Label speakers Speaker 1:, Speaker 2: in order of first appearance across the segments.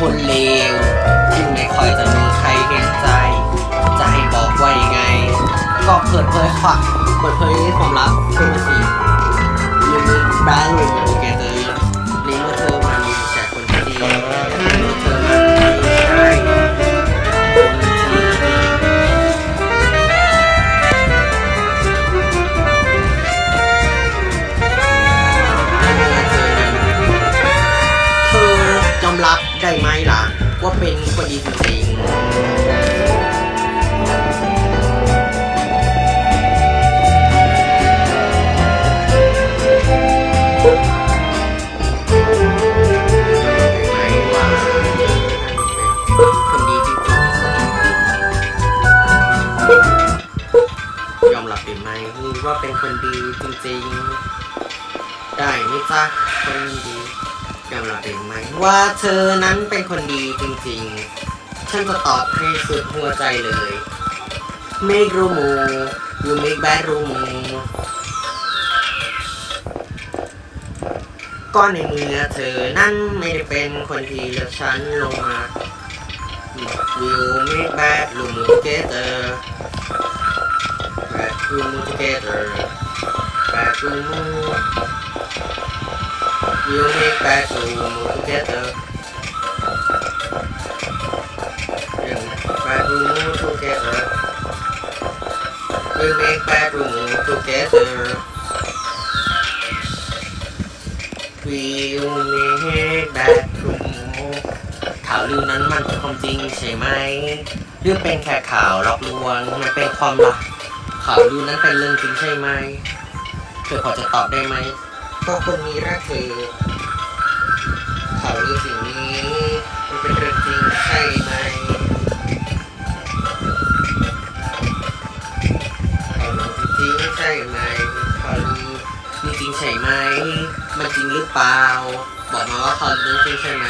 Speaker 1: คนเลวที่ไม่ค่อยจะมีใครเห็นใจ จะให้บอกว่ายังไง ก็เปิดเผยความเปิดเผยความลับขึ้นมาสิ รับได้ไหมล่ะ ว่าเป็นคนดีจริงๆได้ไหมว่าเป็นคนดีจริงยอมรับได้ไหมว่าเป็นคนดีจริงๆ ได้ไหมจ๊ะคนดี ยอมรับเองไหมว่าเธอนั้นเป็นคนดีจริงๆ ฉันจะตอบให้สุดหัวใจเลย make room you make bad room ก้อนในมือเธอนั้นไม่ได้เป็นคนที่เลืฉันลงมา you make bad room together bad room together bad room you make bad We'll make bad room together We'll make bad room ข่าวลือนั้นมันเป็นความจริงใช่ไหมเรื่องเป็นแค่ข่าวหลอกลวงมันเป็นความลับข่าวลือนั้นเป็นเรื่องจริงใช่ไหมเธอพอจะตอบได้ไหมก็คนนี้รักเธอข่าวลือสิ่งนี้มันเป็นเรื่องจริงใช่ไหม รือเปล่า บอกมาว่าเขาลือจริงใช่ไหม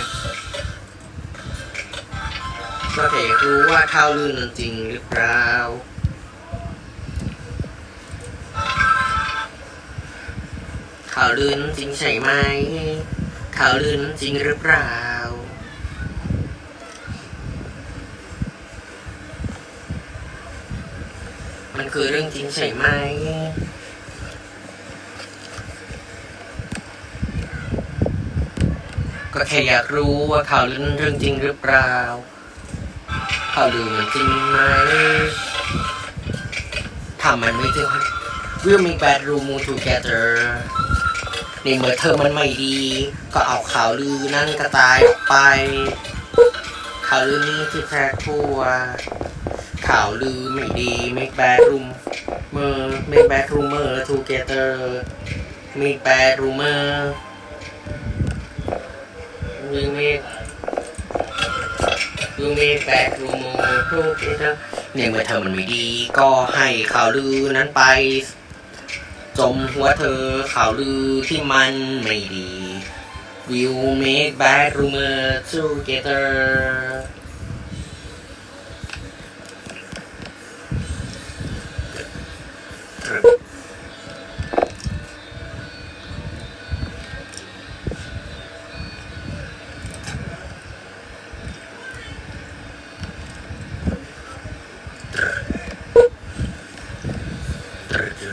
Speaker 1: ก็แค่อยากรู้ว่าเขาลือนั้นจริงหรือเปล่าข่าวลือนั้นจริงใช่ไหมข่าวลือนั้นจริงหรือเปล่า มันคือเรื่องจริงใช่ไหม แค่อยากรู้ว่าข่าวลือนั้นเรื่องจริงหรือเปล่า ข่าวลือมันจริงไหมถ้ามันไม่จริง We'll make bad room together ในเมื่อเธอมันไม่ดี ก็เอาข่าวลือนั่นกระจายออกไป ข่าวลือนี้ที่แพร่ทั่ว ข่าวลือไม่ดี make bad room เมื่อ make bad rumor together make bad rumor พึงมีพึงมีแปดรูมูทุกทิศในเมื่อเธอมันไม่ดี ก็ให้ข่าวลือนั้นไป จมหัวเธอข่าวลือที่มันไม่ดี will make bad rumor together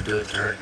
Speaker 1: เ